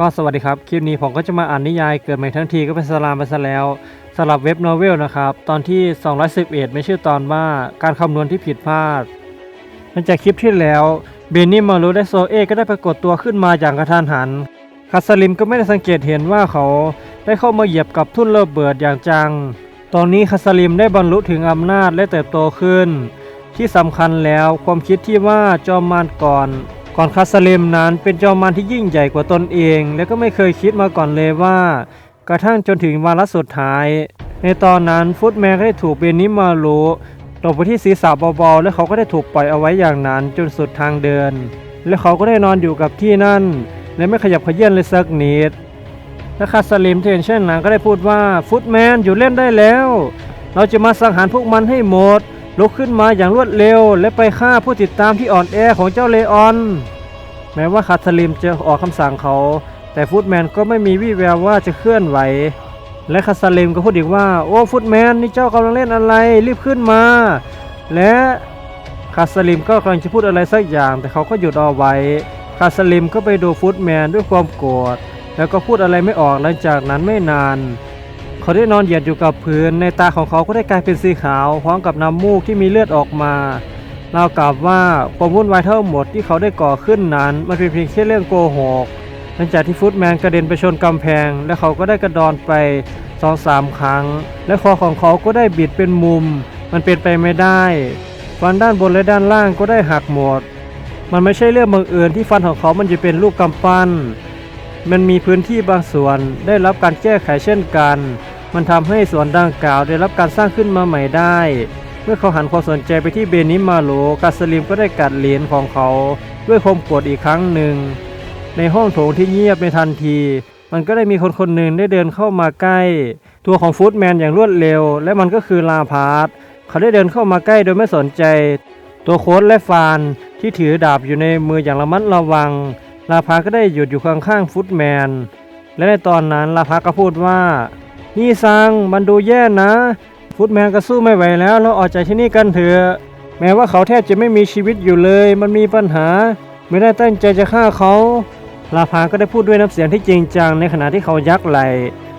ก็สวัสดีครับ คลิปนี้ผมก็จะมาอ่านนิยายเกิดใหม่ทั้งทีก็เป็นสลามไปซะแล้วสำหรับเว็บโนเวลนะครับ ตอนที่ 211 ไม่ชื่อตอนว่าการคำนวณที่ผิดพลาดหลังจากคลิปที่แล้วเบนนี่มารูและโซเอก็ได้ปรากฏตัวขึ้นมาอย่างกระทันหันคาสลิมก็ไม่ได้สังเกตเห็นว่าเขาได้เข้ามาเหยียบกับทุ่นระเบิดอย่างจัง ตอนนี้คาสลิมได้บรรลุถึงอำนาจและเติบโตขึ้น ที่สำคัญแล้วความคิดที่ว่าจอมมารก่อน ก่อนคาสเลมนั้นเป็นจอมมารที่ยิ่งใหญ่กว่าตนเอง และก็ไม่เคยคิดมาก่อนเลยว่า กระทั่งจนถึงวาระสุดท้าย ในตอนนั้นฟุตแมนก็ได้ถูกเบนนิมารุตกไปที่ศีรษะเบาๆ และเขาก็ได้ถูกปล่อยเอาไว้อย่างนั้นจนสุดทางเดิน และเขาก็ได้นอนอยู่กับที่นั่น และไม่ขยับขยื่นเลยสักนิดและคาสลิมที่เห็นเช่นนั้นก็ได้พูดว่าฟุตแมนอยู่เล่นได้แล้ว เราจะมาสังหารพวกมันให้หมด ลุกขึ้นมาอย่างรวดเร็ว และไปฆ่าผู้ติดตามที่อ่อนแอของเจ้าเลออน แม้ว่าคาสลิมจะออกคำสั่งเขา แต่ฟุตแมนก็ไม่มีวี่แววว่าจะเคลื่อนไหว และคาสลิมก็พูดอีกว่า โอ้ฟุตแมนนี่เจ้ากำลังเล่นอะไรรีบขึ้นมา และคาสลิมก็กำลังจะพูดอะไรสักอย่าง แต่เขาก็หยุดเอาไว้คาสลิมก็ไปดูฟุตแมนด้วยความโกรธแล้วก็พูดอะไรไม่ออกหลังจากนั้นไม่นาน เขาได้นอนเหยียดอยู่กับพื้นในตาของเขาก็ได้กลายเป็นสีขาวพร้อมกับน้ำมูกที่มีเลือดออกมาราวกับว่าความวุ่นวายทั้งหมดที่เขาได้ก่อขึ้นนั้น มันเป็นเพียงแค่เรื่องโกหกหลังจากที่ฟุตแมนกระเด็นไปชนกำแพง และเขาก็ได้กระดอนไปสองสามครั้ง และคอของเขาก็ได้บิดเป็นมุม มันเป็นไปไม่ได้ฟันด้านบนและด้านล่างก็ได้หักหมด มันไม่ใช่เรื่องบังเอิญที่ฟันของเขามันจะเป็นลูกกำปั้น มันมีพื้นที่บางส่วนได้รับการแก้ไขเช่นกัน มันทำให้ส่วนดังกล่าวได้รับการสร้างขึ้นมาใหม่ได้ เมื่อเขาหันความสนใจไปที่เบนิมาโลกาสลิมก็ได้กัดเหรียญของเขา ด้วยความโกรธอีกครั้งหนึ่ง ในห้องโถงที่เงียบในทันที มันก็ได้มีคนคนหนึ่งได้เดินเข้ามาใกล้ ตัวของฟูดแมนอย่างรวดเร็ว และมันก็คือลาพาร์ตเขาได้เดินเข้ามาใกล้โดยไม่สนใจ ตัวโค้ดและฟานที่ถือดาบอยู่ในมืออย่างระมัดระวัง ลาพาร์ตก็ได้หยุดอยู่ข้างๆฟุตแมน และในตอนนั้นลาพาร์ตก็พูดว่า นี่ซังมันดูแย่นะ ฟุตแมนก็สู้ไม่ไหวแล้ว เราออกจากที่นี่กันเถอะ แม้ว่าเขาแทบจะไม่มีชีวิตอยู่เลย มันมีปัญหา ไม่ได้ตั้งใจจะฆ่าเขาลาพาก็ได้พูดด้วยน้ำเสียงที่จริงจังในขณะที่เขายักไหล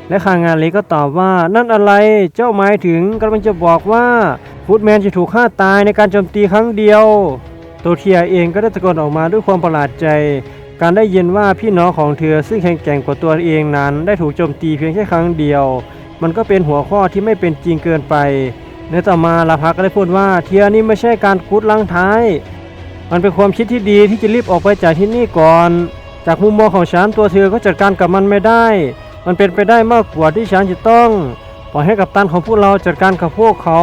และคางานลีก็ตอบว่านั่นอะไรเจ้าหมายถึงกำลังจะบอกว่าฟุตแมนจะถูกฆ่าตายในการโจมตีครั้งเดียว โตเทียเองก็ได้ตะโกนออกมาด้วยความประหลาดใจ การได้ยินว่าพี่น้องของเธอซึ่งแข็งแกร่งกว่าตัวเองนั้น ได้ถูกโจมตีเพียงแค่ครั้งเดียว มันก็เป็นหัวข้อที่ไม่เป็นจริงเกินไป ในต่อมาลาพักก็ได้พูดว่าเทียนี่ไม่ใช่การคุดลังท้าย มันเป็นความคิดที่ดีที่จะรีบออกไปจากที่นี่ก่อน จากมุมมองของฉันตัวเธอก็จัดการกับมันไม่ได้ มันเป็นไปได้มากกว่าที่ฉันจะต้องปล่อยให้กับตันของพวกเราจัดการกับพวกเขา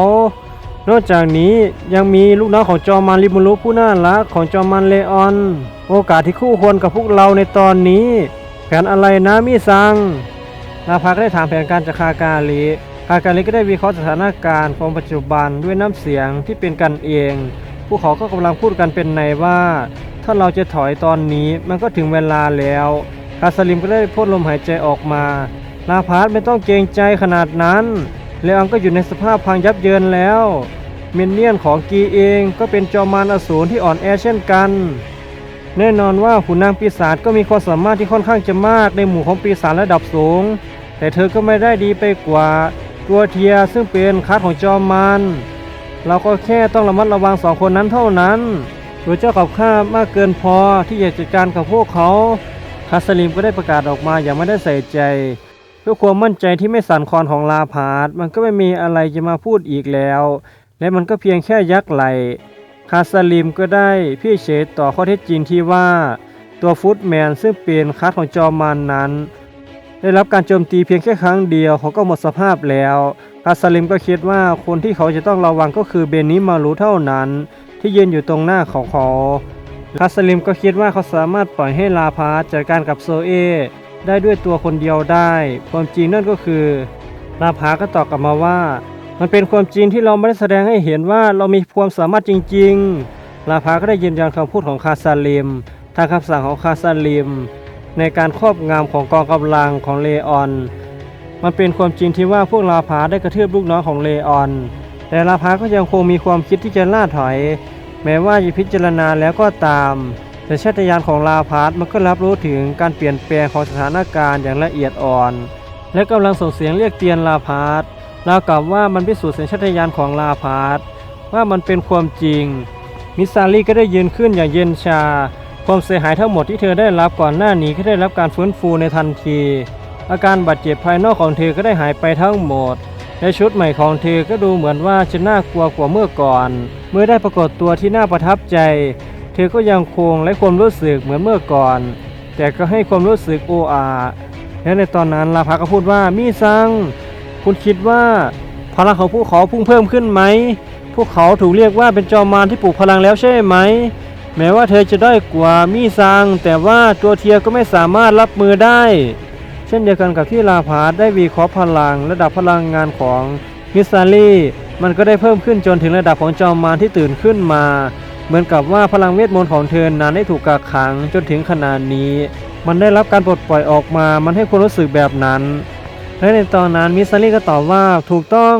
นอกจากนี้ยังมีลูกน้องของจอมานริมูรุผู้น่ารักของจอมานเลออน โอกาสที่คู่ควรกับพวกเราในตอนนี้ แผนอะไรนะมิซังลาพักได้ถามแผนการจากคากาลิคากาลิก็ได้วิเคราะห์สถานการณ์ของปัจจุบันด้วยน้ำเสียงที่เป็นกันเอง พวกเขาก็กำลังพูดกันเป็นในว่า ถ้าเราจะถอยตอนนี้มันก็ถึงเวลาแล้วคาสลิมก็ได้พ่นลมหายใจออกมาลาพาร์ตไม่ต้องเกรงใจขนาดนั้นเลอองก็อยู่ในสภาพพังยับเยินแล้ว เมนเนียนของกีเองก็เป็นจอมารอสูรที่อ่อนแอเช่นกัน แน่นอนว่าขุนนางปีศาจก็มีความสามารถที่ค่อนข้างจะมากในหมู่ของปีศาจระดับสูง แต่เธอก็ไม่ได้ดีไปกว่าตัวเทียซึ่งเป็นคัสของจอมมารเราก็แค่ต้องระมัดระวังสองคนนั้นเท่านั้นตัวเจ้ากับข้ามากเกินพอที่จะจัดการกับพวกเขาคาสลิมก็ได้ประกาศออกมาอย่างไม่ได้ใส่ใจ เพื่อความมั่นใจที่ไม่สั่นคลอนของลาพาร์ตมันก็ไม่มีอะไรจะมาพูดอีกแล้ว และมันก็เพียงแค่ยักไหล คาสลิมก็ได้พี่เฉยต่อข้อเท็จจริงที่ว่า ตัวฟุตแมนซึ่งเป็นคัสของจอมานนั้น ได้รับการโจมตีเพียงแค่ครั้งเดียวเขาก็หมดสภาพแล้วคาสลิมก็คิดว่าคนที่เขาจะต้องระวังก็คือเบนนิมารุเท่านั้น ที่ยืนอยู่ตรงหน้าของเขาคาสลิมก็คิดว่าเขาสามารถปล่อยให้ลาพาจัดการกับโซเอได้ด้วยตัวคนเดียวได้ ความจริงนั่นก็คือลาพาก็ตอบกลับมาว่า มันเป็นความจริงที่เราไม่ได้แสดงให้เห็นว่าเรามีความสามารถจริงๆ ลาพาก็ได้ยืนยันคำพูดของคาซาลิมทางคำสั่งของคาซาลิมในการครอบงำของกองกำลังของเลออน มันเป็นความจริงที่ว่าพวกลาพาได้กระทืบลูกน้องของเลออน แต่ลาพาก็ยังคงมีความคิดที่จะล่าถอย แม้ว่าจะพิจารณาแล้วก็ตาม แต่ชาตญาณของลาพาร์มันก็รับรู้ถึงการเปลี่ยนแปลงของสถานการณ์อย่างละเอียดอ่อน และกำลังส่งเสียงเรียกเตียนลาพาร์ ราวกับว่ามันพิสูจน์สัญชาตญาณของลาพาร์ตว่ามันเป็นความจริง มิซารีก็ได้ยืนขึ้นอย่างเย็นชา ความเสียหายทั้งหมดที่เธอได้รับก่อนหน้านี้ก็ได้รับการฟื้นฟูในทันที อาการบาดเจ็บภายนอกของเธอก็ได้หายไปทั้งหมดและชุดใหม่ของเธอก็ดูเหมือนว่าจะน่ากลัวกว่าเมื่อก่อน เมื่อได้ปรากฏตัวที่น่าประทับใจ เธอก็ยังคงและความรู้สึกเหมือนเมื่อก่อน แต่ก็ให้ความรู้สึกโออาและในตอนนั้นลาพาก็พูดว่ามีซัง คุณคิดว่าพลังของพวกเขาพุ่งเพิ่มขึ้นไหม พวกเขาถูกเรียกว่าเป็นจอมมารที่ปลูกพลังแล้วใช่ไหม แม้ว่าเธอจะได้อยกว่ามีซัง แต่ว่าตัวเทียก็ไม่สามารถรับมือได้ เช่นเดียวกันกับที่ลาพาได้วีคราะห์พลัง ระดับพลังงานของมิสซารีมันก็ได้เพิ่มขึ้นจนถึงระดับของจอมมารที่ตื่นขึ้นมา เหมือนกับว่าพลังเวทมนต์ของเธอนั้นได้ถูกกักขังจนถึงขนาดนี้ มันได้รับการปลดปล่อยออกมา มันให้ความรู้สึกแบบนั้น และในตอนนั้นมิสซารีก็ตอบว่าถูกต้อง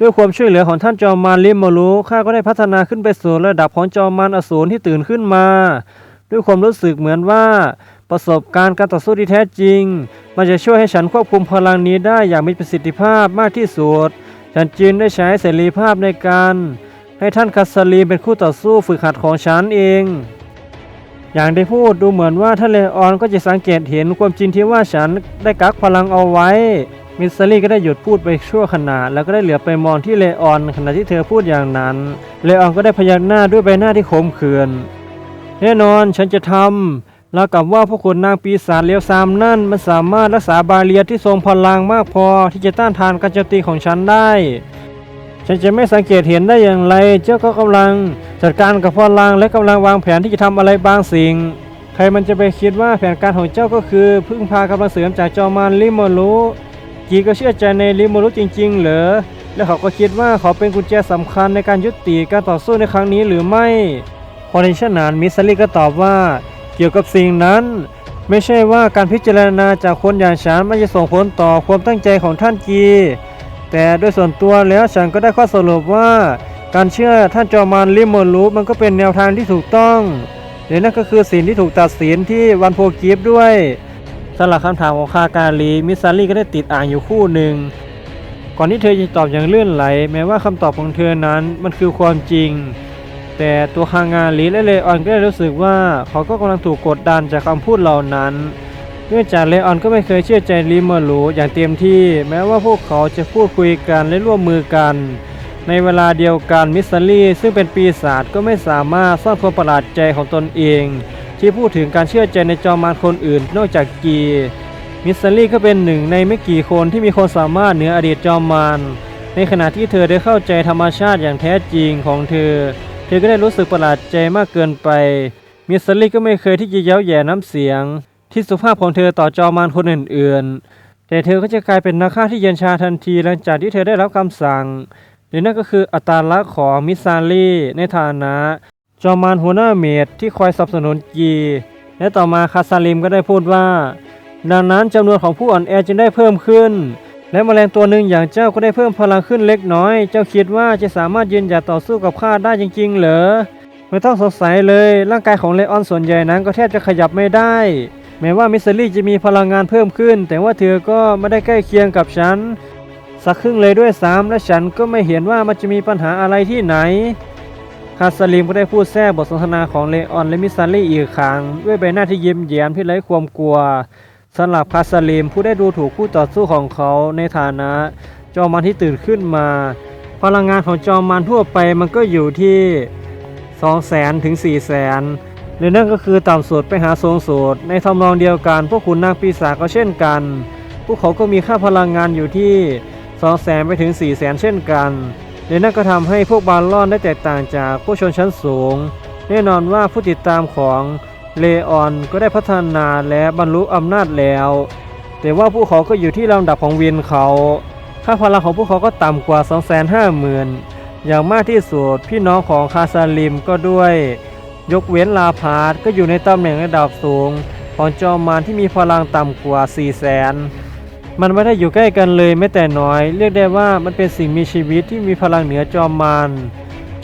ด้วยความช่วยเหลือของท่านจอมมารลิมโมรุข้าก็ได้พัฒนาขึ้นไปสู่ระดับของจอมมารอสูรที่ตื่นขึ้นมา ด้วยความรู้สึกเหมือนว่าประสบการณ์การต่อสู้ที่แท้จริง มันจะช่วยให้ฉันควบคุมพลังนี้ได้อย่างมีประสิทธิภาพมากที่สุด ฉันจึงได้ใช้เสรีภาพในการ ให้ท่านคัสซารีเป็นคู่ต่อสู้ฝึกหัดของฉันเอง อย่างได้พูดดูเหมือนว่าท่านเลออนก็จะสังเกตเห็นความจริงที่ว่าฉันได้กักพลังเอาไว้ มิสซารี่ก็ได้หยุดพูดไปชั่วขณะ แล้วก็ได้เหลือไปมองที่เลออนขณะที่เธอพูดอย่างนั้น เลออนก็ได้พยักหน้าด้วยใบหน้าที่ขมขื่นแน่นอนฉันจะทำแล้วกับว่าพวกคนนางปีศาจเลวซามนั่นมันสามารถรักษาบาเรียที่ทรงพลังมากพอที่จะต้านทานการโจมตีของฉันได้ ฉันจะไม่สังเกตเห็นได้อย่างไร เจ้าก็กำลังจัดการกับพลังและกำลังวางแผนที่จะทำอะไรบางสิ่ง ใครมันจะไปคิดว่าแผนการของเจ้าก็คือ พึ่งพากำลังเสริมจากจอมารลิโมรุกีก็เชื่อใจในลิโมรุจริง ๆ เหรอและเขาก็คิดว่าเขาเป็นกุญแจสำคัญในการยุติการต่อสู้ในครั้งนี้หรือไม่พอในเช่นนั้นมิสซารีก็ตอบว่าเกี่ยวกับสิ่งนั้น ไม่ใช่ว่าการพิจารณาจากคนอย่างฉันมันจะส่งผลต่อความตั้งใจของท่านกี แต่โดยส่วนตัวแล้วฉันก็ได้ข้อสรุปว่า การเชื่อท่านจอมานลิมโมรูมันก็เป็นแนวทางที่ถูกต้องและนั่นก็คือสิ่งที่ถูกตัดสินที่วันโพกีฟด้วยสำหรับคำถามของคาการีมิสซารีก็ได้ติดอ่างอยู่คู่หนึ่งก่อนที่เธอจะตอบอย่างเลื่อนไหล แม้ว่าคำตอบของเธอนั้นมันคือความจริง แต่ตัวคางาลีและเลออนก็ได้รู้สึกว่าเขาก็กำลังถูกกดดันจากคำพูดเหล่านั้น เนื่องจากเลออนก็ไม่เคยเชื่อใจลิเมอรูอย่างเต็มที่ แม้ว่าพวกเขาจะพูดคุยกันและร่วมมือกัน ในเวลาเดียวกันมิสซัลลี่ซึ่งเป็นปีศาจก็ไม่สามารถซ่อนความประหลาดใจของตนเอง ที่พูดถึงการเชื่อใจในจอมารคนอื่น นอกจากกีมิสซัลลี่ก็เป็นหนึ่งในไม่กี่คนที่มีความสามารถเหนืออดีตจอมมารในขณะที่เธอได้เข้าใจธรรมชาติอย่างแท้จริงของเธอ เธอก็ได้รู้สึกประหลาดใจมากเกินไป มิสซัลลี่ก็ไม่เคยที่จะเย้าแย่น้ำเสียง ที่สุภาพของเธอต่อจอมารคนอื่นๆ แต่เธอก็จะกลายเป็นนักฆ่าที่เย็นชาทันทีหลังจากที่เธอได้รับคำสั่งหรือนั่นก็คืออัตาลักษณ์ของมิซาลีในฐานะ จอมารหัวหน้าเมดที่คอยสนับสนุนกี และต่อมาคาซาลิมก็ได้พูดว่า ดังนั้นจำนวนของผู้อ่อนแอจึงได้เพิ่มขึ้นและแมลงตัวหนึ่งอย่างเจ้าก็ได้เพิ่มพลังขึ้นเล็กน้อย เจ้าคิดว่าจะสามารถยืนหยัดต่อสู้กับข้าได้จริงๆ เหรอ ไม่ต้องสงสัยเลย ร่างกายของเลออนส่วนใหญ่นั้นก็แทบจะขยับไม่ได้ แม้ว่ามิสซิลี่จะมีพลังงานเพิ่มขึ้น แต่ว่าเธอก็ไม่ได้ใกล้เคียงกับฉัน สักครึ่งเลยด้วยซ้ำและฉันก็ไม่เห็นว่ามันจะมีปัญหาอะไรที่ไหนคาสลิมก็ได้พูดแทรกบทสนทนาของเลออนและมิสซาลี่อีกครั้งด้วยใบหน้าที่ยิ้มแย้มที่ไร้ความกลัวสำหรับคาสลิมผู้ได้ดูถูกคู่ต่อสู้ของเขาในฐานะ จอมันที่ตื่นขึ้นมา พลังงานของจอมมันทั่วไปมันก็อยู่ที่ 2 0 0 0 0 0ถึง4 0 0 0 0 0 หรือนั่นก็คือต่ำสุดไปหาสูงสุดในทำนองเดียวกัน พวกขุนนางปีศาจก็เช่นกัน พวกเขาก็มีค่าพลังงานอยู่ที่2 0 0 0 0 0ไปถึง4 0 0 0 0 0เช่นกันหรือนั่นก็ทำให้พวกบาลลอนได้แตกต่างจากผู้ชนชั้นสูง แน่นอนว่าผู้ติดตามของเลออนก็ได้พัฒนาและบรรลุอำนาจแล้ว แต่ว่าพวกเขาก็อยู่ที่ลำดับของเวียนเขา ค่าพลังของพวกเขาก็ต่ำกว่า 250,000 อย่างมากที่สุดพี่น้องของคาซาลิมก็ด้วย ยกเว้นลาพาร์ดก็อยู่ในตำแหน่งระดับสูง ของจอมมารที่มีพลังต่ำกว่า 4 0 0 0 0มันไม่ได้อยู่ใกล้กันเลยแม้แต่น้อย เรียกได้ว่ามันเป็นสิ่งมีชีวิตที่มีพลังเหนือจอมมาร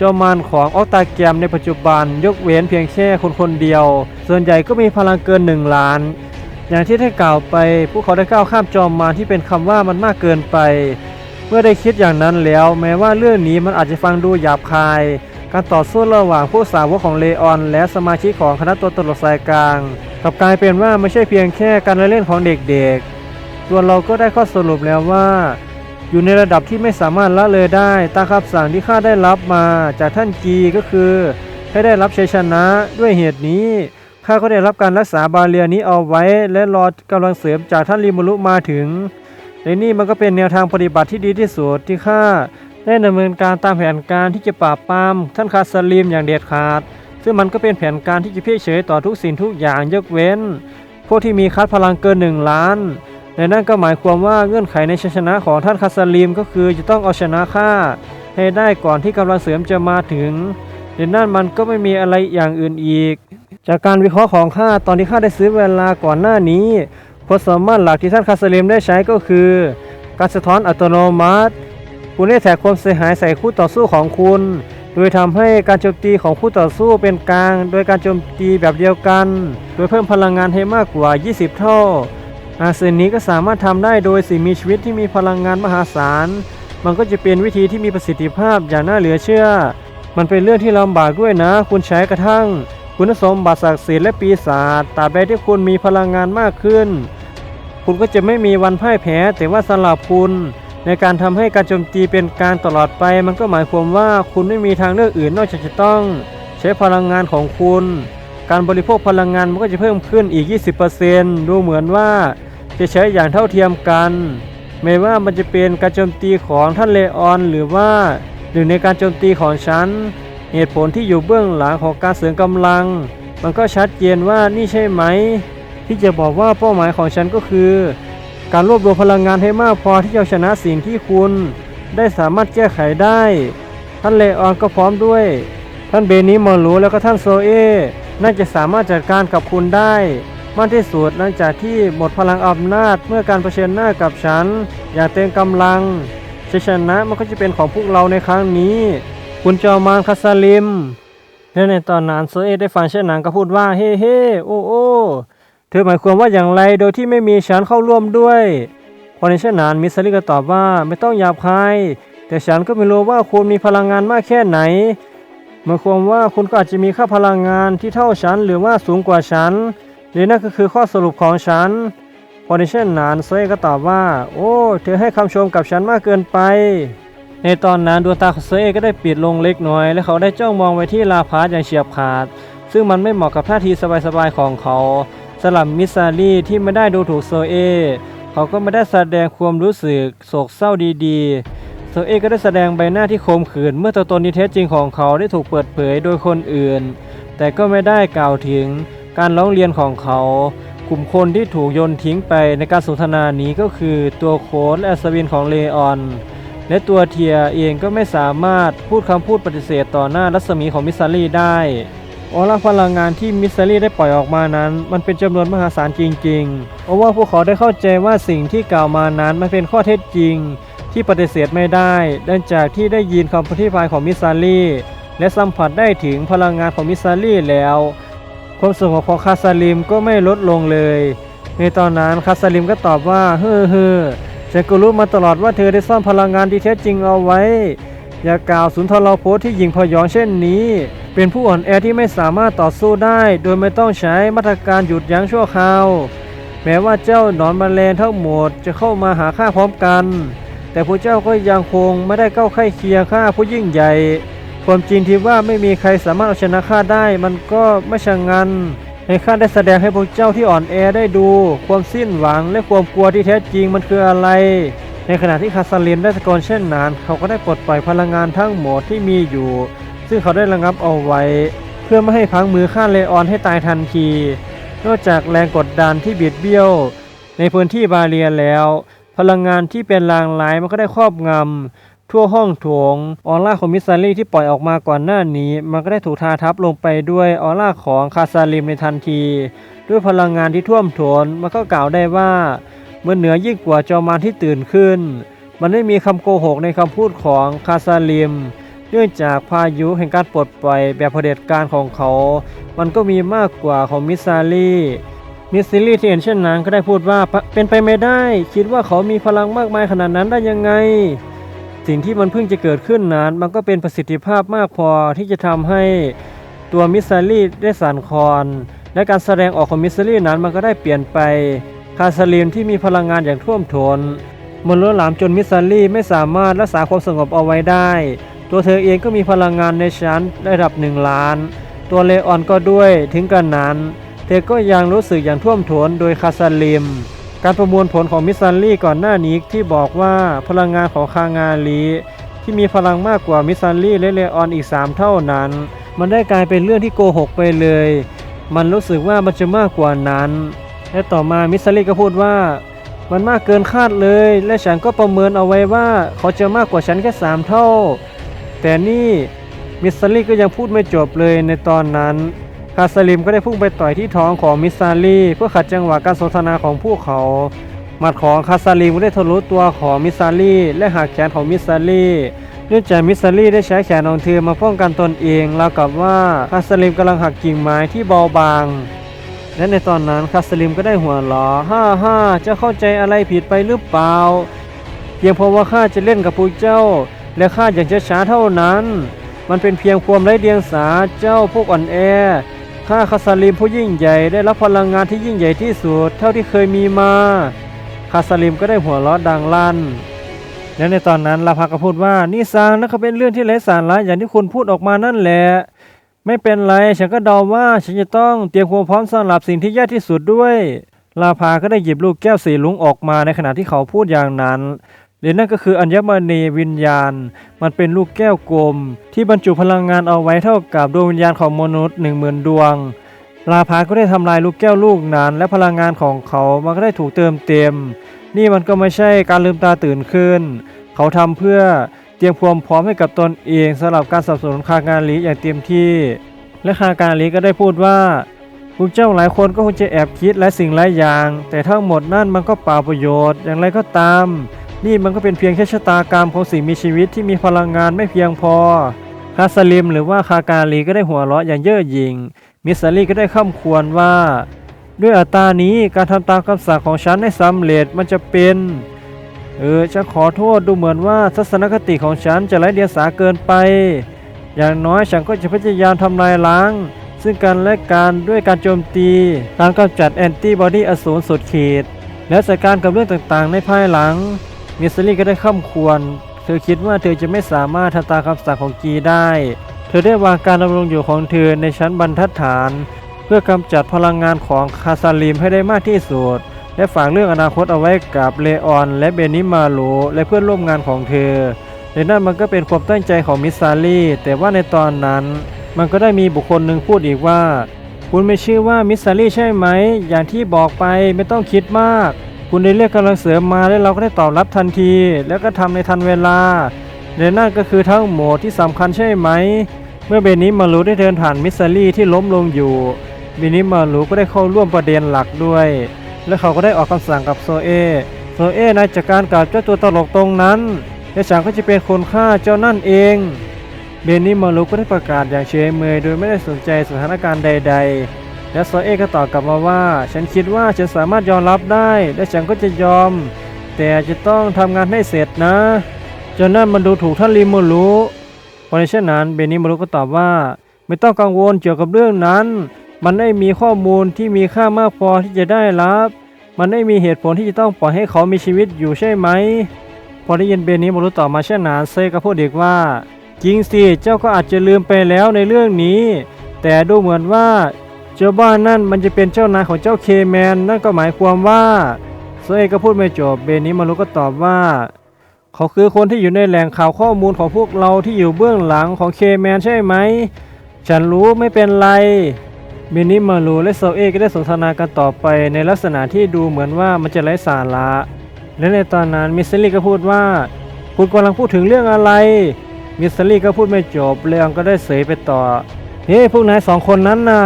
จอมมารของออกตาแกรมในปัจจุบันยกเว้นเพียงแค่คนคนเดียว ส่วนใหญ่ก็มีพลังเกินหนึ่งล้าน อย่างที่ได้กล่าวไป พวกเขาได้ก้าวข้ามจอมมารที่เป็นคำว่ามันมากเกินไป เมื่อได้คิดอย่างนั้นแล้ว แม้ว่าเรื่องนี้มันอาจจะฟังดูหยาบคาย การต่อสู้ระหว่างผู้สาวกของเลออน และสมาชิกของคณะตัวตลกสายกลางกลับกลายเป็นว่าไม่ใช่เพียงแค่การเล่นของเด็กๆ ตัวเราก็ได้ข้อสรุปแล้วว่า อยู่ในระดับที่ไม่สามารถละเลยได้ตามคำสั่งที่ข้าได้รับมาจากท่านกีก็คือ ให้ได้รับชัยชนะด้วยเหตุนี้ข้าก็ได้รับการรักษาบาเรียนี้เอาไว้ และรอกำลังเสริมจากท่านริมุรุมาถึงและนี่มันก็เป็นแนวทางปฏิบัติที่ดีที่สุดที่ข้า ได้ดำเนินการตามแผนการที่จะปราบปรามท่านคาสลิมอย่างเด็ดขาด ซึ่งมันก็เป็นแผนการที่จะเพิเฉยต่อทุกสิ่งทุกอย่างยกเว้น พวกที่มีคัดพลังเกินหนึ่งล้านและนั่นก็หมายความว่าเงื่อนไขในชัยชนะของท่านคาสลิมก็คือจะต้องเอาชนะข้าให้ได้ก่อนที่กำลังเสริมจะมาถึงและนั่นมันก็ไม่มีอะไรอย่างอื่นอีก จากการวิเคราะห์ของข้าตอนที่ข้าได้ซื้อเวลาก่อนหน้านี้ผลสมมาตรหลักที่ท่านคาสลิมได้ใช้ก็คือ การสะท้อนอัตโนมัติ คุณได้แถกความเสียหายใส่คู่ต่อสู้ของคุณ โดยทำให้การโจมตีของคู่ต่อสู้เป็นกลาง โดยการโจมตีแบบเดียวกัน โดยเพิ่มพลังงานให้มากกว่า 20 เท่า อาสิ่งนี้ก็สามารถทำได้โดยสิ่งมีชีวิตที่มีพลังงานมหาศาล มันก็จะเป็นวิธีที่มีประสิทธิภาพอย่างน่าเหลือเชื่อ มันเป็นเรื่องที่ลำบากด้วยนะ คุณใช้กระทั่ง คุณสมบัติศักดิ์สิทธิ์และปีศาจตราบใดที่คุณมีพลังงานมากขึ้น คุณก็จะไม่มีวันพ่ายแพ้แต่ว่าสำหรับคุณ ในการทำให้การโจมตีเป็นการตลอดไป มันก็หมายความว่าคุณไม่มีทางเลือกอื่นนอกจากจะต้อง ใช้พลังงานของคุณ การบริโภคพลังงานมันก็จะเพิ่มขึ้นอีก 20%ดูเหมือนว่าจะใช้อย่างเท่าเทียมกัน ไม่ว่ามันจะเป็นการโจมตีของท่านเลออน หรือว่าหนึ่งในการโจมตีของฉัน เหตุผลที่อยู่เบื้องหลังของการเสริมกำลัง มันก็ชัดเจนว่านี่ใช่ไหม ที่จะบอกว่าเป้าหมายของฉันก็คือ การรวบรวมพลังงานให้มากพอที่จะชนะสิ่งที่คุณ ได้สามารถแก้ไขได้ ท่านเลออนก็พร้อมด้วย ท่านเบนิมอรูแล้วก็ท่านโซเอน่าจะสามารถจัดการกับคุณได้มากที่สุดหลังจากที่หมดพลังอำนาจเมื่อการเผชิญหน้ากับฉัน อย่างเต็มกำลังชัยชนะมันก็จะเป็นของพวกเราในครั้งนี้ คุณจอมานคาซาลิมและในตอนนั้นโซเอได้ฟังเช่นนั้นก็พูดว่าเฮ้เฮ้โอ้โอ้ เธอหมายความว่าอย่างไรโดยที่ไม่มีฉันเข้าร่วมด้วยพอในเช่นนั้นมิสซาริก็ตอบว่าไม่ต้องหยาบคาย แต่ฉันก็ไม่รู้ว่าคุณมีพลังงานมากแค่ไหนหมายความว่าคุณก็อาจจะมีค่าพลังงานที่เท่าฉันหรือว่าสูงกว่าฉันหรือนั่นก็คือข้อสรุปของฉันพอในเช่นนั้นโซเอก็ตอบว่า โอ้เธอให้คำชมกับฉันมากเกินไป ในตอนนั้นดวงตาของโซเอก็ได้ปิดลงเล็กน้อย และเขาได้จ้องมองไปที่ลาพาสอย่างเฉียบขาด ซึ่งมันไม่เหมาะกับท่าทีสบายๆของเขา สลับมิซารีที่ไม่ได้ดูถูกโซเอ เขาก็ไม่ได้แสดงความรู้สึกโศกเศร้าดีๆ โซเอก็ได้แสดงใบหน้าที่โคมขืนเมื่อตัวตนที่แท้จริงของเขาได้ถูกเปิดเผยโดยคนอื่น แต่ก็ไม่ได้กล่าวถึงการร้องเรียนของเขา กลุ่มคนที่ถูกโยนทิ้งไปในการสนทนานี้ก็คือตัวโค้ดและอัศวินของเลออน และตัวเทียเองก็ไม่สามารถพูดคำพูดปฏิเสธต่อหน้ารัศมีของมิซารีได้ ออร่าพลังงานที่มิสซารีได้ปล่อยออกมานั้น มันเป็นจำนวนมหาศาลจริงๆ เพราะว่าพวกเขาได้เข้าใจว่าสิ่งที่กล่าวมานั้นมันเป็นข้อเท็จจริง ที่ปฏิเสธไม่ได้เนื่องจากที่ได้ยินคำอธิบายของมิสซารีและสัมผัสได้ถึงพลังงานของมิสซารีแล้ว ความสงบของคาซาลิมก็ไม่ลดลงเลย ในตอนนั้นคาซาลิมก็ตอบว่าเฮ้อเฮ้อฉันก็รู้มาตลอดว่าเธอได้ซ่อนพลังงานที่แท้จริงเอาไว้ อย่ากล่าวสุนทรพจน์ที่หญิงพยองเช่นนี้ เป็นผู้อ่อนแอที่ไม่สามารถต่อสู้ได้ โดยไม่ต้องใช้มาตรการหยุดยั้งชั่วคราว แม้ว่าเจ้าหนอนมแมลงทั้งหมดจะเข้ามาหาข้าพร้อมกัน แต่พระเจ้าก็ยังคงไม่ได้เข้าใกล้เคียงข้าผู้ยิ่งใหญ่ ความจริงที่ว่าไม่มีใครสามารถเอาชนะข้าได้ มันก็ไม่ช่างงันให้ข้าได้แสดงให้พวกเจ้าที่อ่อนแอได้ดู ความสิ้นหวังและความกลัวที่แท้จริงมันคืออะไร ในขณะที่คาซาลินได้ตะโกนเช่นนั้น เขาก็ได้ปลดปล่อยพลังงานทั้งหมดที่มีอยู่ ซึ่งเขาได้ระงับเอาไว้ เพื่อไม่ให้พังมือฆ่าเลออนให้ตายทันที นอกจากแรงกดดันที่บิดเบี้ยว ในพื้นที่บาเรียแล้ว พลังงานที่เป็นลางร้ายมันก็ได้ครอบงำทั่วห้องโถงออร่าของมิสซารีที่ปล่อยออกมาก่อนหน้านี้ มันก็ได้ถูกทาทับลงไปด้วยออร่าของคาซาลิมในทันที ด้วยพลังงานที่ท่วมท้นมันก็กล่าวได้ว่า เมื่อเหนือยิ่งกว่าจอมารที่ตื่นขึ้น มันไม่มีคำโกหกในคำพูดของคาซาลิม เนื่องจากพายุแห่งการปลดปล่อยแบบเผด็จการของเขา มันก็มีมากกว่าของมิสซารีมิสซิลี่ที่เห็นเช่นนั้นก็ได้พูดว่าเป็นไปไม่ได้ คิดว่าเขามีพลังมากมายขนาดนั้นได้ยังไง สิ่งที่มันเพิ่งจะเกิดขึ้นนั้น มันก็เป็นประสิทธิภาพมากพอที่จะทำให้ตัวมิสซารีได้สั่นคลอนและการแสดงออกของมิสซิลี่นั้นมันก็ได้เปลี่ยนไป คาสลิมที่มีพลังงานอย่างท่วมท้นมันล้นหลามจนมิสซิลี่ไม่สามารถรักษาความสงบเอาไว้ได้ ตัวเธอเองก็มีพลังงานในชั้นระดับหนึ่งล้าน ตัวเลออนก็ด้วยถึงกันนั้น เธอก็ยังรู้สึกอย่างท่วมท้นโดยคาสลิม การประมวลผลของมิสซันลี่ก่อนหน้านี้ที่บอกว่าพลังงานของคางาลีที่มีพลังมากกว่ามิสซันลี่และเลออนอีก 3 เท่านั้น มันได้กลายเป็นเรื่องที่โกหกไปเลย มันรู้สึกว่ามันจะมากกว่านั้น และต่อมามิสซันลี่ก็พูดว่า มันมากเกินคาดเลย และฉันก็ประเมินเอาไว้ว่า เขาจะมากกว่าฉันแค่สามเท่า แต่นี่มิสซันลี่ก็ยังพูดไม่จบเลยในตอนนั้นคาสลิมก็ได้พุ่งไปต่อยที่ท้องของมิสซาลีเพื่อขัดจังหวะการสนทนาของพวกเขา หมัดของคาสลิมก็ได้ทะลุตัวของมิสซาลีและหักแขนของมิสซาลีเนื่องจากมิสซาลีได้ใช้แขนของเธอมาป้องกันตนเองราวกับว่าคาสลิมกำลังหักกิ่งไม้ที่เบาบาง และในตอนนั้นคาสลิมก็ได้หัวเราะฮ่าฮ่าจะเข้าใจอะไรผิดไปหรือเปล่า เพียงเพราะว่าข้าจะเล่นกับพวกเจ้า และข้าอย่ากจะช้าเท่านั้น มันเป็นเพียงความไร้เดียงสาเจ้าพวกอ่อนแอข้าคาสลิมผู้ยิ่งใหญ่ได้รับพลังงานที่ยิ่งใหญ่ที่สุดเท่าที่เคยมีมาคาสลิมก็ได้หัวเราะดังลั่น และในตอนนั้นลาพาก็พูดว่านี่ซางนั่นก็เป็นเรื่องที่ไร้สาระอย่างที่คุณพูดออกมานั่นแหละ ไม่เป็นไร ฉันก็เดาว่าฉันจะต้องเตรียมความพร้อมสำหรับสิ่งที่แย่ที่สุดด้วย ลาพาก็ได้หยิบลูกแก้วสีลุงออกมาในขณะที่เขาพูดอย่างนั้นหรือนั่นก็คืออัญมณีวิญญาณ มันเป็นลูกแก้วกลม ที่บรรจุพลังงานเอาไว้เท่ากับดวงวิญญาณของมนุษย์หนึ่งหมื่นดวง ลาพาก็ได้ทำลายลูกแก้วลูกนั้น และพลังงานของเขามันก็ได้ถูกเติมเต็ม นี่มันก็ไม่ใช่การลืมตาตื่นขึ้น เขาทำเพื่อ เตรียมความพร้อมให้กับตนเองสำหรับการสนับสนุนคางานลีอย่างเต็มที่ และคาการลีก็ได้พูดว่าพวกเจ้าหลายคนก็คงจะแอบคิดและสิ่งหลายอย่าง แต่ทั้งหมดนั่นมันก็เปล่าประโยชน์อย่างไรก็ตาม นี่มันก็เป็นเพียงแค่ชะตากรรมของสิ่งมีชีวิตที่มีพลังงานไม่เพียงพอคาสลิมหรือว่าคาการีก็ได้หัวเราะอย่างเย่อหยิ่งมิสซารีก็ได้ข้ามควรว่า ด้วยอัตรานี้การทำตามคำสั่งของฉันให้สำเร็จมันจะเป็น เออฉันขอโทษดูเหมือนว่าทัศนคติของฉันจะไร้เดียงสาเกินไป อย่างน้อยฉันก็จะพยายามทำลายล้าง ซึ่งกันและกันด้วยการโจมตี การกำจัดแอนติบอดีอสูรสุดขีด และจัดการกับเรื่องต่างๆ ในภายหลังมิสซิลี่ก็ได้ข้ามควร เธอคิดว่าเธอจะไม่สามารถทำตามคำสั่งของกีได้ เธอได้วางการดำรงอยู่ของเธอในชั้นบรรทัดฐาน เพื่อกำจัดพลังงานของคาซาลิมให้ได้มากที่สุด และฝากเรื่องอนาคตเอาไว้กับเลออน และเบนิมาโลและเพื่อนร่วมงานของเธอและนั่นมันก็เป็นความตั้งใจของมิสซาลีแต่ว่าในตอนนั้น มันก็ได้มีบุคคลหนึ่งพูดอีกว่า คุณไม่ชื่อว่ามิสซาลีใช่ไหม อย่างที่บอกไปไม่ต้องคิดมาก คุณได้เรียกกำลังเสริมมาและเราก็ได้ตอบรับทันที แล้วก็ทำในทันเวลาและนั่นก็คือทั้งหมดที่สำคัญใช่ไหม เมื่อเบนิมารูได้เดินผ่านมิสซาลีที่ล้มลงอยู่เบนิมารูก็ได้เข้าร่วมประเด็นหลักด้วย และเขาก็ได้ออกคำสั่งกับโซเอ โซเอนายจัดการกับเจ้าตัวตลกตรงนั้นและฉันก็จะเป็นคนฆ่าเจ้านั่นเอง เบนิมารูก็ได้ประกาศอย่างเฉยเมยโดยไม่ได้สนใจสถานการณ์ใด ๆ และโซเอก็ตอบกลับมาว่า ฉันคิดว่าฉันสามารถยอมรับได้ และฉันก็จะยอม แต่จะต้องทำงานให้เสร็จนะเจนนั่นมันดูถูกท่านริมูรุเพราะในเช่นนั้นเบนิมารุก็ตอบว่า ไม่ต้องกังวลเกี่ยวกับเรื่องนั้น มันไม่มีข้อมูลที่มีค่ามากพอที่จะได้รับ มันไม่มีเหตุผลที่จะต้องปล่อยให้เขามีชีวิตอยู่ใช่ไหม พอได้ยินเบนิมารุตอมาเช่นนั้นเซก็พูดอีกว่า จริงสิ เจ้าก็อาจจะลืมไปแล้วในเรื่องนี้ แต่ดูเหมือนว่า เจ้าบ้านนั่นมันจะเป็นเจ้านายของเจ้าเคแมน นั่นก็หมายความว่าโซก็พูดไม่จบ เบนิมารุก็ตอบว่าเขาคือคนที่อยู่ในแหล่งข่าวข้อมูลของพวกเราที่อยู่เบื้องหลังของเคแมนใช่ไหม ฉันรู้ไม่เป็นไร เบนิมารูและโซเอก็ได้สนทนากันต่อไปในลักษณะที่ดูเหมือนว่ามันจะไร้สาระและในตอนนั้นมิสซิลี่ก็พูดว่า คุณกำลังพูดถึงเรื่องอะไรมิสซิลี่ก็พูดไม่จบเลองก็ได้เสยไปต่อเฮ้พวกนายสองคนนั้นน่ะ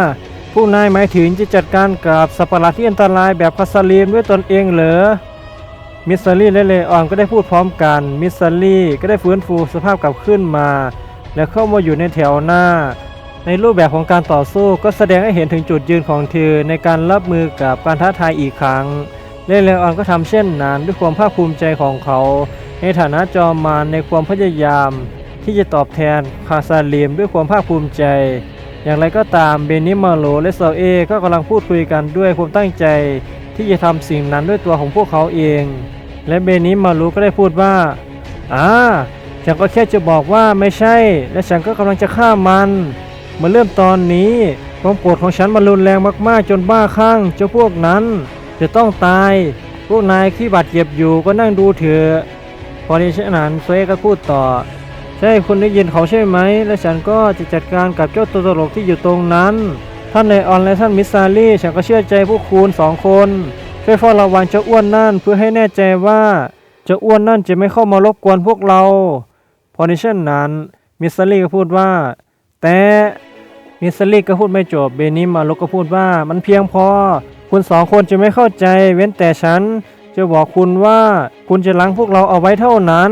พวกนายหมายถึงจะจัดการกับสัตว์ปหลาดที่อันตรายแบบคาซาลีมด้วยตนเองเหรอมิสซารี่และเลออนก็ได้พูดพร้อมกันมิสซารี่ก็ได้ฟื้นฟูสภาพกลับขึ้นมา และเข้ามาอยู่ในแถวหน้า ในรูปแบบของการต่อสู้ก็แสดงให้เห็นถึงจุดยืนของเธอในการรับมือกับการท้าทายอีกครั้งและเลออนก็ทำเช่นนั้นด้วยความภาคภูมิใจของเขา ในฐานะจอมมารในความพยายาม ที่จะตอบแทนคาซาลีมด้วยความภาคภูมิใจ อย่างไรก็ตามเบนิมาโลและเซาเอก็กำลังพูดคุยกันด้วยความตั้งใจ ที่จะทำสิ่งนั้นด้วยตัวของพวกเขาเอง และเบนิมาลูก็ได้พูดว่าอ่าฉันก็แค่จะบอกว่าไม่ใช่ และฉันก็กำลังจะฆ่ามัน มื่อเริ่มตอนนี้ความโกรธของฉันมันรุนแรงมากๆ จนบ้าคลั่งเจ้าพวกนั้น จะต้องตาย พวกนายที่บาดเจ็บอยู่ก็นั่งดูเถอะพอดีเช่นนั้นเซยก็พูดต่อ ใช่คุณได้ยินเขาใช่ไหม และฉันก็จะจัดการกับเจ้าตัวตลกที่อยู่ตรงนั้น ท่านในออนและท่านมิสซารี่ฉันก็เชื่อใจพวกคุณสองคนช่วยเฝ้าระวังเจ้าอ้วนนั่นเพื่อให้แน่ใจว่าเจ้าอ้วนนั่นจะไม่เข้ามารบกวนพวกเรา พอในเช่นนั้นมิสซารี่ก็พูดว่า แต่ มิสซารี่ก็พูดไม่จบ เบนิมาลุกก็พูดว่ามันเพียงพอ คุณสองคนจะไม่เข้าใจ เว้นแต่ฉัน จะบอกคุณว่าคุณจะล้างพวกเราเอาไว้เท่านั้น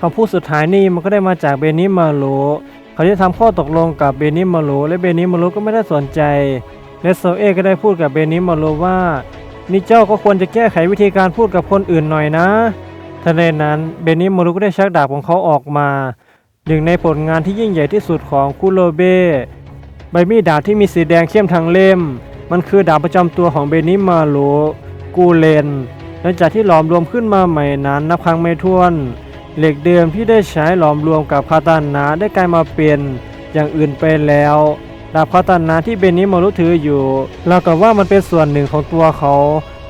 คำพูดสุดท้ายนี้มันก็ได้มาจากเบนิมาลุเขาจะทำข้อตกลงกับเบนิมาลุและเบนิมาลุก็ไม่ได้สนใจและโซเอก็ได้พูดกับเบนิมาลุว่านี่เจ้าก็ควรจะแก้ไขวิธีการพูดกับคนอื่นหน่อยนะทันใดนั้นเบนิมาลุก็ได้ชักดาบของเขาออกมาหนึ่งในผลงานที่ยิ่งใหญ่ที่สุดของคุโรเบ ใบมีดดาบที่มีสีแดงเข้มทั้งเล่ม มันคือดาบประจำตัวของเบนิมาลุกูเลนหลังจากที่หลอมรวมขึ้นมาใหม่นั้นนับครั้งไม่ถ้วน เหล็กเดิมที่ได้ใช้หลอมรวมกับคาตานาได้กลายมาเป็นอย่างอื่นไปแล้ว ดาบคาตานาที่เบนิมารุถืออยู่เรากับว่ามันเป็นส่วนหนึ่งของตัวเขา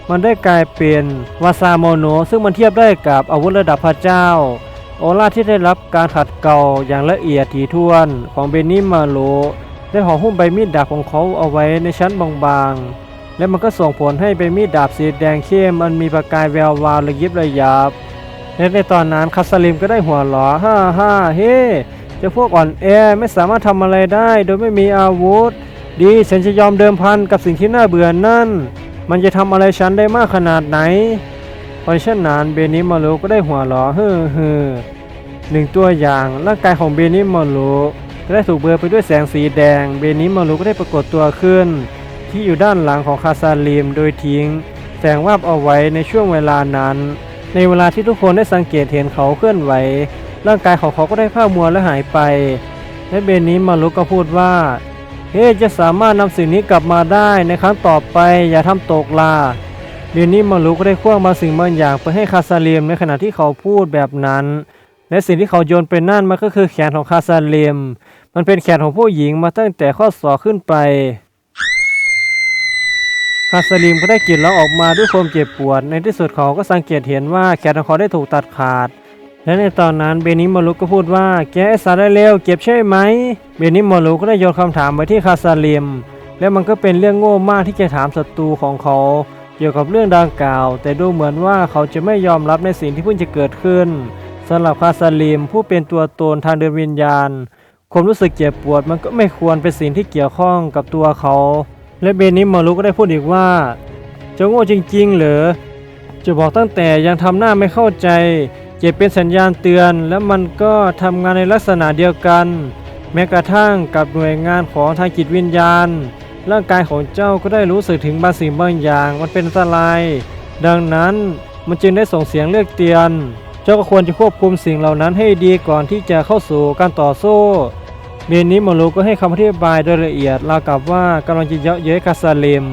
มันได้กลายเป็นวาซาโมโนซึ่งมันเทียบได้กับอาวุธระดับพระเจ้า โอลาที่ได้รับการขัดเกลาอย่างละเอียดถี่ถ้วนของเบนิมารุ ได้ห่อหุ้มใบมีดดาบของเขาเอาไว้ในชั้นบางๆ และมันก็ส่งผลให้ใบมีดดาบสีแดงเข้มมันมีประกายแวววาวระยิบระยับและในตอนนั้นคาสลิมก็ได้หัวเราะฮ่าฮ่าเฮ้เจ้าพวกอ่อนแอไม่สามารถทำอะไรได้ โดยไม่มีอาวุธ ดีฉันจะยอมเดิมพันกับสิ่งที่น่าเบื่อนั่น มันจะทำอะไรฉันได้มากขนาดไหนเพราะเช่นนั้นเบนิมารุก็ได้หัวเราะเฮ้อเฮ้อหนึ่งตัวอย่างร่างกายของเบนิมารุ ก็ได้ถูกเบลอไปด้วยแสงสีแดง เบนิมารุก็ได้ปรากฏตัวขึ้น ที่อยู่ด้านหลังของคาซาลิมโดยทิ้ง แสงวาบเอาไว้ในช่วงเวลานั้น ในเวลาที่ทุกคนได้สังเกตเห็นเขาเคลื่อนไหว ร่างกายของเขาก็ได้ผ้ามัวและหายไป และเบนนี้มารุก็พูดว่า เฮ้จะสามารถนำสิ่งนี้กลับมาได้ในครั้งต่อไปอย่าทำตกล่ะเบนนี้มารุก็ได้คว้างมาสิ่งบางอย่างไปให้คาซาเลียมในขณะที่เขาพูดแบบนั้น และสิ่งที่เขาโยนไปนั่นมันก็คือแขนของคาซาเลียม มันเป็นแขนของผู้หญิงมาตั้งแต่ข้อศอกขึ้นไปคาสลิมก็ได้กลิ่นแล้วออกมาด้วยความเจ็บปวด ในที่สุดเขาก็สังเกตเห็นว่าแขนของเขาได้ถูกตัดขาด และในตอนนั้นเบนิมารุก็พูดว่าแกไอสารได้เร็วเก็บใช่ไหม เบนิมารุก็ได้โยนคำถามไปที่คาสลิม และมันก็เป็นเรื่องโง่มากที่จะถามศัตรูของเขา เกี่ยวกับเรื่องดังกล่าว แต่ดูเหมือนว่าเขาจะไม่ยอมรับในสิ่งที่เพิ่งจะเกิดขึ้นสำหรับคาสลิมผู้เป็นตัวตนทางเดินวิญญาณ ความรู้สึกเจ็บปวดมันก็ไม่ควรเป็นสิ่งที่เกี่ยวข้องกับตัวเขา และเบนนิมารุก็ได้พูดอีกว่าจะโง่จริงๆ เหรอ จะบอกตั้งแต่ยังทำหน้าไม่เข้าใจ เจ็บเป็นสัญญาณเตือน แล้วมันก็ทำงานในลักษณะเดียวกัน แม้กระทั่งกับหน่วยงานของทางจิตวิญญาณ ร่างกายของเจ้าก็ได้รู้สึกถึงบางสิ่งบางอย่างมันเป็นอันตราย ดังนั้นมันจึงได้ส่งเสียงเรียกเตือน เจ้าก็ควรจะควบคุมสิ่งเหล่านั้นให้ดีก่อนที่จะเข้าสู่การต่อสู้ เบนนี้มารูก็ให้คำอธิบายโดยละเอียดราวกับว่ากำลังจะเยาะเย้ยคาซาเลม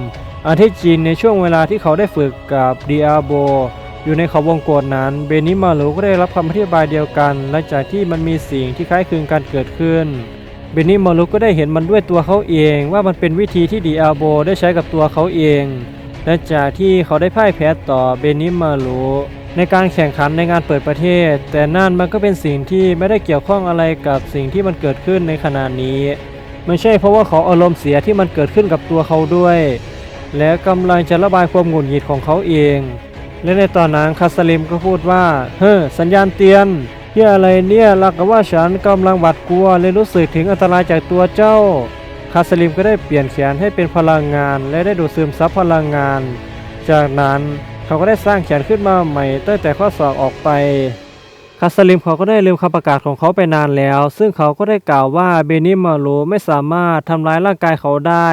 อันที่จริงในช่วงเวลาที่เขาได้ฝึกกับดิอาโบอยู่ในเขาวงกฏนั้น เบนิมารุก็ได้รับคำอธิบายเดียวกัน หลังจากที่มันมีสิ่งที่คล้ายคลึงกันเกิดขึ้น เบนิมารุก็ได้เห็นมันด้วยตัวเขาเอง ว่ามันเป็นวิธีที่ดิอาโบได้ใช้กับตัวเขาเอง หลังจากที่เขาได้พ่ายแพ้ต่อเบนิมารุในการแข่งขันในงานเปิดประเทศ แต่นั่นมันก็เป็นสิ่งที่ไม่ได้เกี่ยวข้องอะไรกับสิ่งที่มันเกิดขึ้นในขณะนี้ ไม่ใช่เพราะว่าเขาอารมณ์เสียที่มันเกิดขึ้นกับตัวเขาด้วย และกำลังจะระบายความหงุดหงิดของเขาเอง และในตอนนั้นคาสลิมก็พูดว่า เฮ้อสัญญาณเตือนเพื่ออะไรเนี่ยลักกับว่าฉันกำลังหวาดกลัวเลยรู้สึกถึงอันตรายจากตัวเจ้า คาสลิมก็ได้เปลี่ยนแขนให้เป็นพลังงาน และได้ดูดซึมซับพลังงาน จากนั้นเขาก็ได้สร้างแขนขึ้นมาใหม่ตั้งแต่ข้อศอกออกไป คาสลิมเขาก็ได้ลืมคำประกาศของเขาไปนานแล้ว ซึ่งเขาก็ได้กล่าวว่าเบนิมาโลไม่สามารถทำร้ายร่างกายเขาได้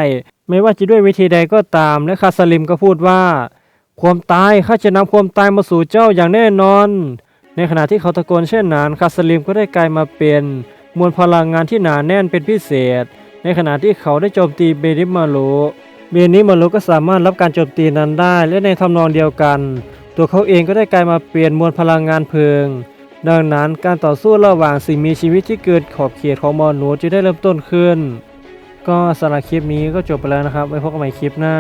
ไม่ว่าจะด้วยวิธีใดก็ตาม และคาสลิมก็พูดว่า ความตายข้าจะนำความตายมาสู่เจ้าอย่างแน่นอน ในขณะที่เขาตะโกนเช่นนั้นคาสลิมก็ได้กลายมาเป็น มวลพลังงานที่หนาแน่นเป็นพิเศษ ในขณะที่เขาได้โจมตีเบนิมาโล เบนิมาโลก็สามารถรับการโจมตีนั้นได้ และในทำนองเดียวกัน ตัวเขาเองก็ได้กลายมาเปลี่ยนมวลพลังงานเพลิง ดังนั้นการต่อสู้ระหว่างสิ่งมีชีวิตที่เกินขอบเขตของมอนูจะได้เริ่มต้นขึ้น ก็สำหรับคลิปนี้ก็จบไปแล้วนะครับ ไว้พบกันใหม่คลิปหน้า